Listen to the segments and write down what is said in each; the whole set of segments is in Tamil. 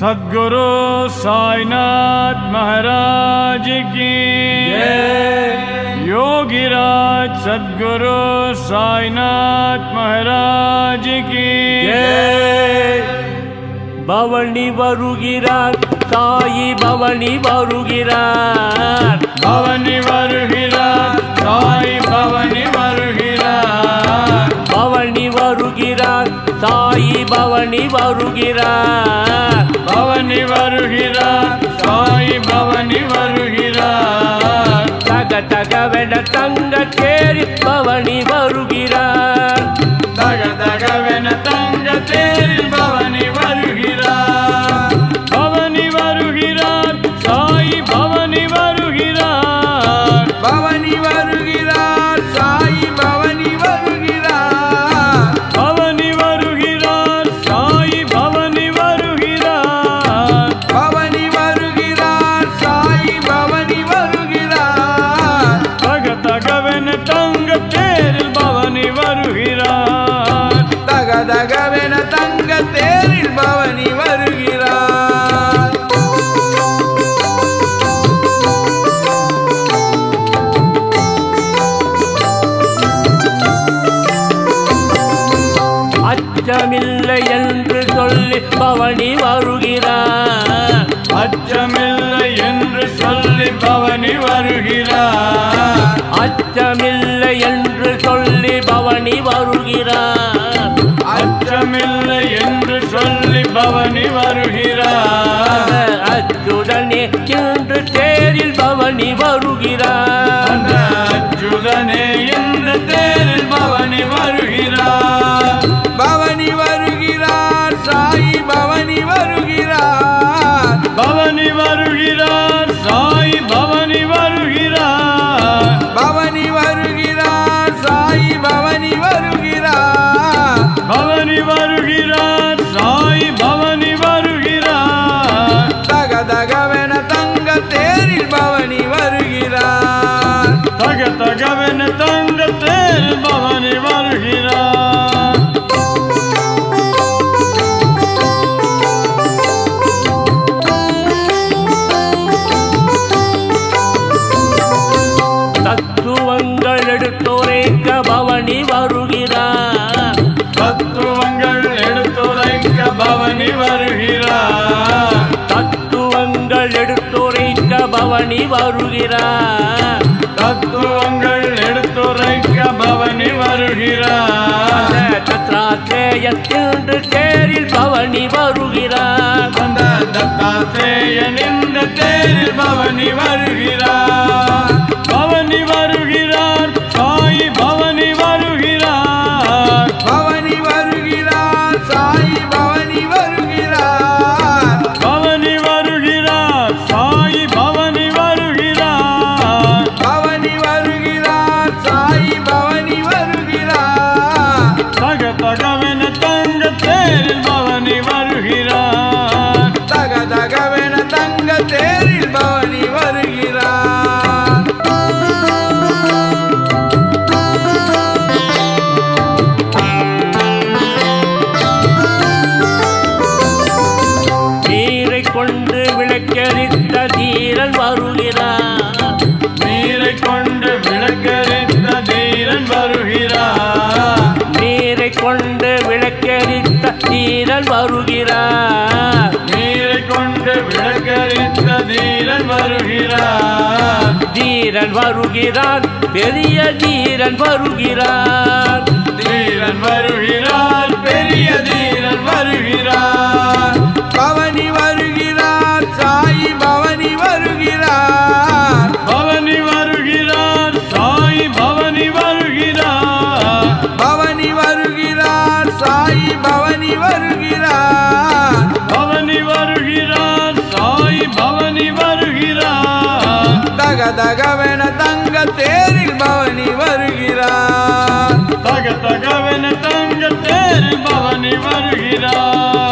सद्गुरु साईनाथ महाराज की योगीराज सद्गुरु साईनाथ महाराज की பவனி வருகிறார் தாயி பவனி வருகிறார் भवनि வருகிறார் பவனி வருகிறார். பவனி வருகிறார். சாய் பவனி வருகிறார். தக தகவென தங்க தேரி பவனி வருகிறார். தகவென தங்க தேரில் பவனி வருகிறார். அச்சமில்லை என்று சொல்லி பவனி வருகிறார். அச்சமில்லை என்று சொல்லி பவனி வருகிறார். அச்சமில்லை என்று சொல்லி பவனி வருகிறார். அச்சமில்லை என்று சொல்லி பவனி வருகிறார். அச்சுதனே என்று தேரில் பவனி வருகிறார். தத்துவங்கள் எடுத்துரைக்க பவனி வருகிறார். தத்துவங்கள் எடுத்துரைக்க பவனி வருகிறார். தத்துவங்கள் எடுத்துரைக்க பவனி வருகிறார். தத்துவங்கள் எடுத்துரைக்க பவனி வருகிறார். தத்ராத்தேயன் என்று தேரில் பவனி வருகிறார். அந்த தத்தாத்தேயன் இந்த தேரில் பவனி வருகிறார் வருகிறார் தீரன் வருகிறார் பெரிய தீரன் வருகிறார் தீரன் வருகிறார் பெரிய தீரன் வருகிறார் பவனி வருகிறார் தகவென தங்க தேரில் பவனி வருகிறார். தக தகவென தங்க தேரில் பவனி வருகிறார்.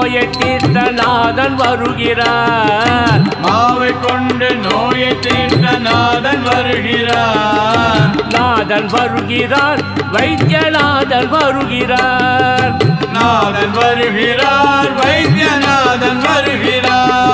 நோயை தீர்த்த நாதன் வருகிறார். மாவை கொண்டு நோயை தீர்த்த நாதன் வருகிறார். நாதன் வருகிறார் வைத்தியநாதன் வருகிறார். நாதன் வருகிறார் வைத்தியநாதன் வருகிறார்.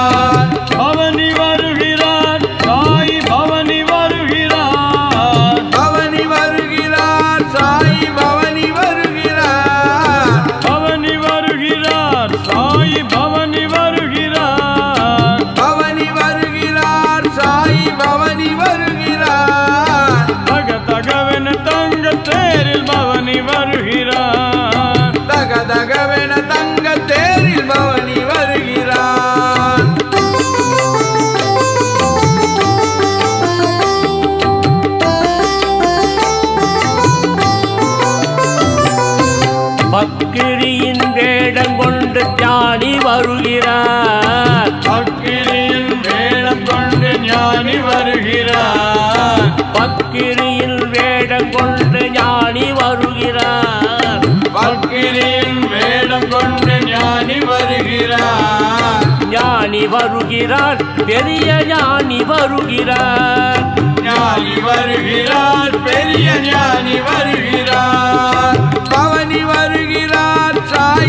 பக்கிரியின் வேடம் கொண்டு ஞானி வருகிறார். அக்கிரியில் வேடம் கொண்டு ஞானி வருகிறார். பக்கிரியில் வேடம் கொண்டு ஞானி வருகிறார். பக்கிரியில் வேடம் கொண்டு ஞானி வருகிறார். ஞானி வருகிறார் பெரிய ஞானி வருகிறார். ஞானி வருகிறார் பெரிய ஞானி வருகிறார். பவனி வருகிறார்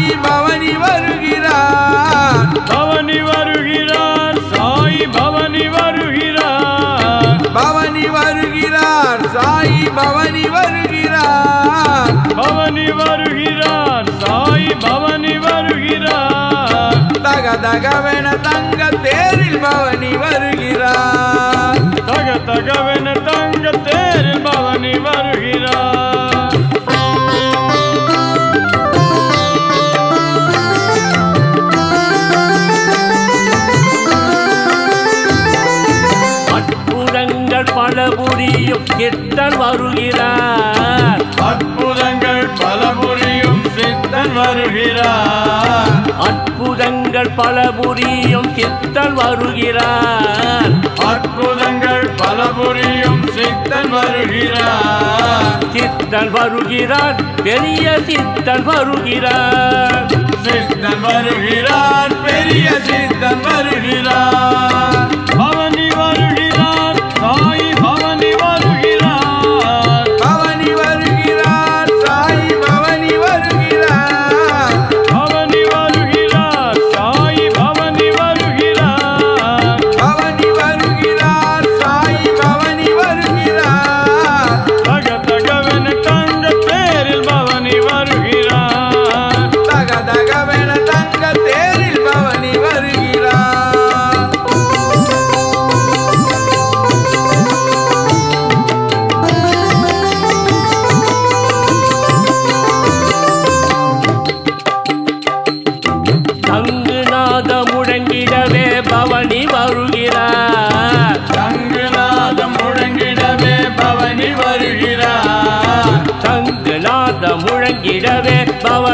சாய் பவனி வருகிறார். பவனி வருகிறார். சாய் பவனி வருகிறார். பவனி வருகிறார். சாய் பவனி வருகிறார். பவனி வருகிறார். சாய் பவனி வருகிறார். தக தகவென தங்க தேரில் பவனி வருகிறார். தக தகவென தங்க தேரில் பவனி வருகிறார். புரியும் கிருஷ்ணன் வருகிறார். அற்புதங்கள் பல புரியும் சித்தன் வருகிறார். அற்புதங்கள் பல புரியும் சித்தன் வருகிறார். அற்புதங்கள் பல புரியும் சித்தன் வருகிறார். சித்தன் வருகிறார் பெரிய சித்தன் வருகிறார். சித்தன் வருகிறார் பெரிய சித்தன் வருகிறார்.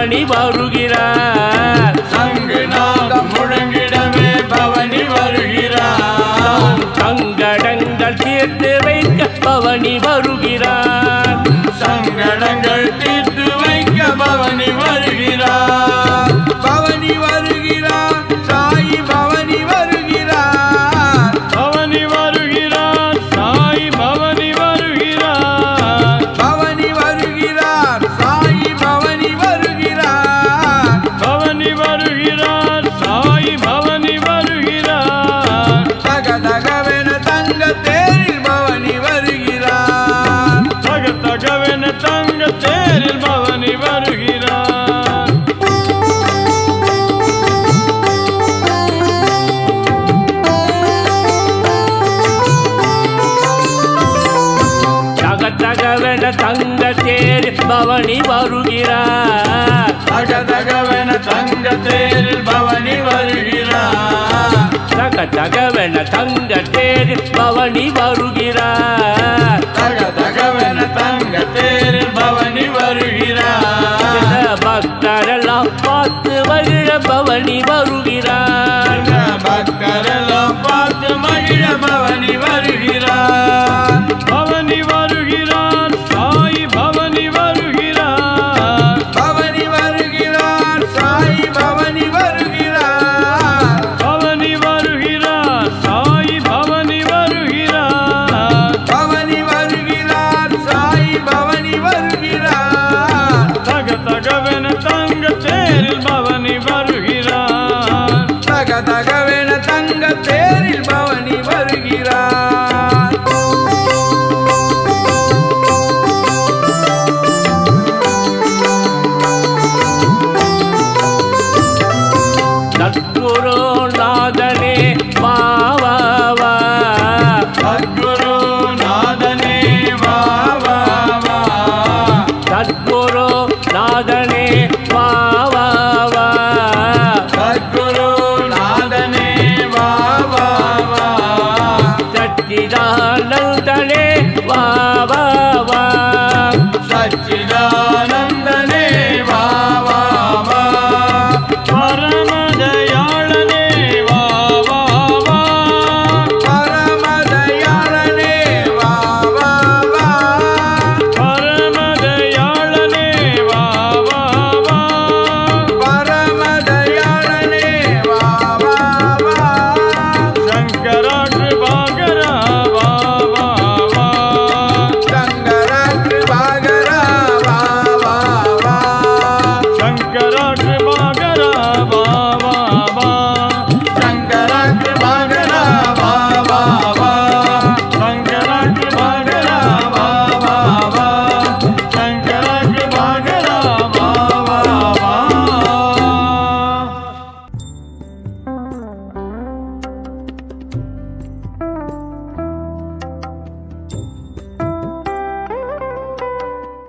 மணி வருகிறார் வருகிறார் தங்க தேரில் பவனி வருகிறார். தக தகவென தங்க தேர் பவனி வருகிறார். ஆதிரானந்தனே வா